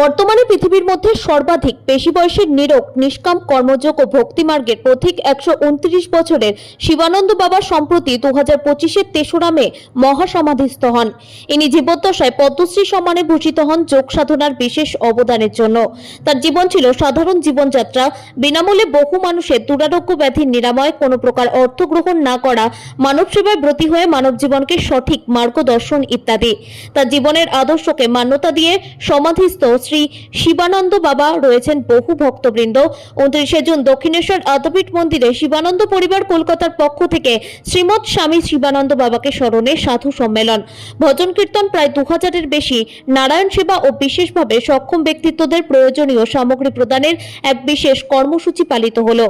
বর্তমানে পৃথিবীর মধ্যে সর্বাধিক বেশি বয়সের নিরোগ, নিষ্কাম কর্মযোগ ও ভক্তিমার্গের পথিক একশো উনত্রিশ বছরের শিবানন্দ বাবা সম্প্রতি দু হাজার পঁচিশের তেসরা মে মহাসমাধিস্থ হন। ইনি জীবদ্দশায় পদ্মশ্রী সম্মানে ভূষিত হন যোগ সাধনার বিশেষ অবদানের জন্য। তার জীবন ছিল সাধারণ জীবনযাত্রা, বিনামূল্যে বহু মানুষের দুরারোগ্য ব্যাধির নিরাময়, কোনো প্রকার অর্থ গ্রহণ না করা, মানব সেবায় ব্রতী হয়ে মানব জীবনকে সঠিক মার্গদর্শন ইত্যাদি। তার জীবনের আদর্শকে মান্যতা দিয়ে সমাধিস্থ শ্রী শিবানন্দ বাবা রয়েছেন বহু ভক্তবৃন্দ। উনত্রিশে জুন দক্ষিণেশ্বর আদ্যাপীঠ মন্দিরে শিবানন্দ পরিবার কলকাতার পক্ষ থেকে শ্রীমৎ স্বামী শিবানন্দ বাবাকে স্মরণে সাধু সম্মেলন। ভজন কীর্তন প্রায় দু হাজারের বেশি। নারায়ণ সেবা ও বিশেষভাবে সক্ষম ব্যক্তিত্বদের প্রয়োজনীয় সামগ্রী প্রদানের এক বিশেষ কর্মসূচি পালিত হলো।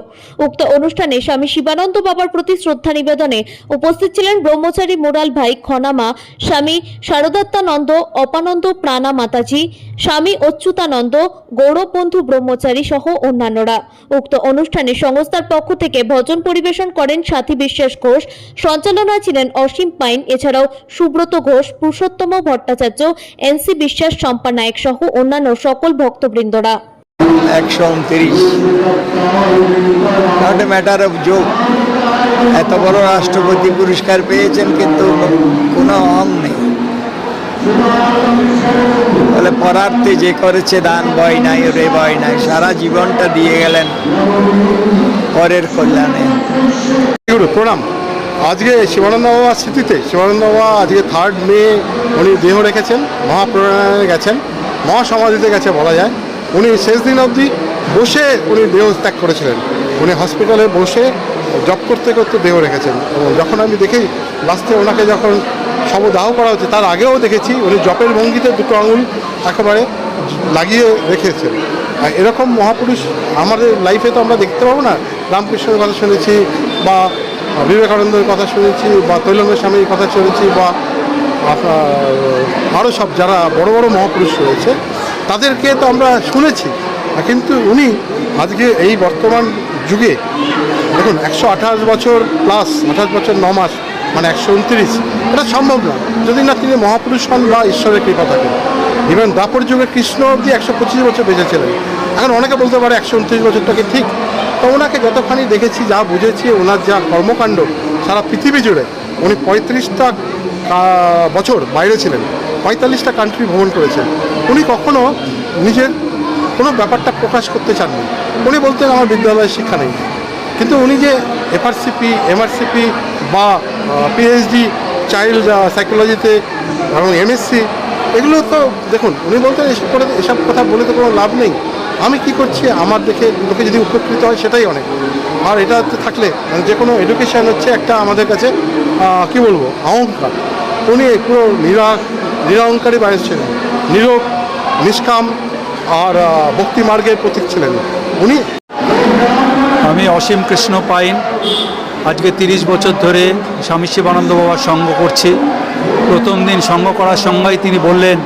উক্ত অনুষ্ঠানে স্বামী শিবানন্দ বাবার প্রতি শ্রদ্ধা নিবেদনে উপস্থিত ছিলেন ব্রহ্মচারী মোরাল ভাই খনামা, স্বামী শারদাত্মানন্দ, অপানন্দ প্রাণা মাতাজি, স্বামী অচ্যুতানন্দ গৌরববন্ধু ব্রহ্মচারী সহ অন্যান্যরা। উক্ত অনুষ্ঠানে সংস্থার পক্ষ থেকে ভজন পরিবেশন করেন সাথী বিশ্বাস ঘোষ, সঞ্চালনায় ছিলেন অসীম পাইন, এছাড়াও সুব্রত ঘোষ, পুরুষোত্তম ভট্টাচার্য এনসি বিশ্বাস শম্পা নায়ক সহ অন্যান্য সকল ভক্তবৃন্দরা। একশো উনত্রিশ এত বড় রাষ্ট্রপতি পুরস্কার পেয়েছেন কিন্তু পরার্থে যে করেছে দান বয় নাই রে বয় নাই। সারা জীবনটা দিয়ে গেলেন পরের কল্যাণে। গুরু, প্রণাম। আজকে শিবানন্দ বাবার স্মৃতিতে শিবানন্দ বাবা আজকে থার্ড মে উনি দেহ রেখেছেন মহাপ্রণামে গেছেন, মহাসমাধিতে গেছে বলা যায়। উনি শেষ দিন অবধি বসে উনি দেহ ত্যাগ করেছিলেন। উনি হসপিটালে বসে জব করতে করতে দেহ রেখেছেন। এবং যখন আমি দেখি লাস্টে ওনাকে যখন শবদাহ করা হচ্ছে, তার আগেও দেখেছি, উনি জপের ভঙ্গিতে দুটো আঙুল একেবারে লাগিয়ে রেখেছেন। আর এরকম মহাপুরুষ আমাদের লাইফে তো আমরা দেখতে পাবো না। রামকৃষ্ণের কথা শুনেছি বা বিবেকানন্দের কথা শুনেছি বা তৈলঙ্গ স্বামীর কথা শুনেছি বা আরও সব যারা বড় বড় মহাপুরুষ রয়েছে, তাদেরকে তো আমরা শুনেছি। কিন্তু উনি আজকে এই বর্তমান যুগে, দেখুন, একশো আঠাশ বছর প্লাস আঠাশ বছর ন মাস মানে একশো উনত্রিশ, এটা সম্ভব না যদি না তিনি মহাপুরুষ হন বা ঈশ্বরের কৃপা থাকে ইভেন দাপর যুগে কৃষ্ণ অবধি একশো পঁচিশ বছর বেঁচেছিলেন। এখন অনেকে বলতে পারে একশো উনত্রিশ বছরটাকে ঠিক। তো ওনাকে যতখানি দেখেছি, যা বুঝেছি, ওনার যা কর্মকাণ্ড সারা পৃথিবী জুড়ে, উনি পঁয়ত্রিশটা বছর বাইরে ছিলেন, পঁয়তাল্লিশটা কান্ট্রি ভ্রমণ করেছেন। উনি কখনো নিজের কোনো ব্যাপারটা প্রকাশ করতে চাননি। উনি বলতেন, আমার বিদ্যালয়ে শিক্ষা নেই। কিন্তু উনি যে এফআরসিপি, এমআরসিপি বা পিএইচডি, চাইল্ড সাইকোলজিতে এবং এমএসসি এগুলো তো দেখুন, উনি বলতেন, এসব করে, এসব কথা বলে তো কোনো লাভ নেই। আমি কি করছি? আমার দেখে লোকে যদি উপকৃত হয়, সেটাই অনেক। আর এটা থাকলে মানে যে কোনো এডুকেশান হচ্ছে একটা আমাদের কাছে কি বলব, অহংকার। উনি পুরো নিরা নিরহংকারী বাইরে ছিলেন নীরব নিষ্কাম, আর ভক্তি মার্গের প্রতীক ছিলেন উনি। আমি অসীম কৃষ্ণ পাইন। আজকে তিরিশ বছর ধরে স্বামী শিবানন্দ বাবার সঙ্গ করছি। প্রথম দিন সঙ্গ করার সঙ্গেই তিনি বললেন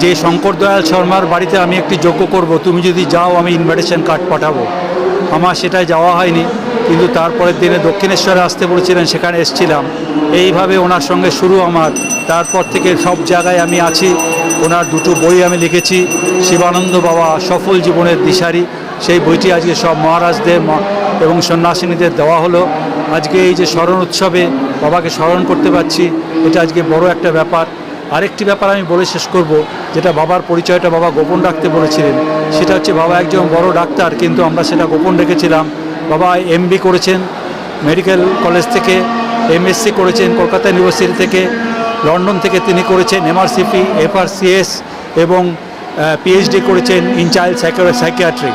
যে শঙ্কর দয়াল শর্মার বাড়িতে আমি একটি যোগ্য করব, তুমি যদি যাও, আমি ইনভাইটেশন কার্ড পাঠাবো। আমার সেটাই যাওয়া হয়নি, কিন্তু তারপরের দিনে দক্ষিণেশ্বরে আসতে বলেছিলেন, সেখানে এসেছিলাম। এইভাবে ওনার সঙ্গে শুরু আমার। তারপর থেকে সব জায়গায় আমি আছি। ওনার দুটো বই আমি লিখেছি, শিবানন্দ বাবা সফল জীবনের দিশারি। সেই বইটি আজকে সব মহারাজদের এবং সন্ন্যাসিনীদের দেওয়া হলো। আজকে এই যে স্মরণ উৎসবে বাবাকে স্মরণ করতে পারছি, এটা আজকে বড় একটা ব্যাপার। আরেকটি ব্যাপার আমি বলে শেষ করব, যেটা বাবার পরিচয়টা বাবা গোপন রাখতে বলেছিলেন। সেটা হচ্ছে বাবা একজন বড় ডাক্তার, কিন্তু আমরা সেটা গোপন রেখেছিলাম। বাবা এমবি করেছেন মেডিকেল কলেজ থেকে এমএসসি করেছেন কলকাতা ইউনিভার্সিটি থেকে, লন্ডন থেকে তিনি করেছেন এমআরসিপি এফআরসিএস এবং পিএইচডি করেছেন ইন চাইল্ড সাইকিয়াট্রি।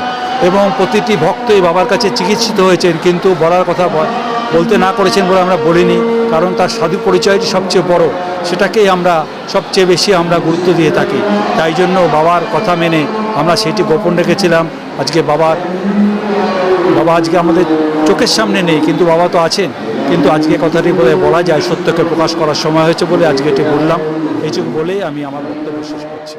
এবং প্রতিটি ভক্তই বাবার কাছে চিকিৎসিত হয়েছেন, কিন্তু বলার কথা বলতে না করেছেন বলে আমরা বলিনি, কারণ তার সাধু পরিচয়টি সবচেয়ে বড়, সেটাকেই আমরা সবচেয়ে বেশি আমরা গুরুত্ব দিয়ে থাকি। তাই জন্য বাবার কথা মেনে আমরা সেটি গোপন রেখেছিলাম। আজকে বাবার, বাবা আজকে আমাদের চোখের সামনে নেই, কিন্তু বাবা তো আছেন। কিন্তু আজকে কথাটি বলে বলা যায়, সত্যকে প্রকাশ করার সময় হয়েছে বলে আজকে এটি বললাম। এইটুকু বলেই আমি আমার বক্তব্য শেষ করছি।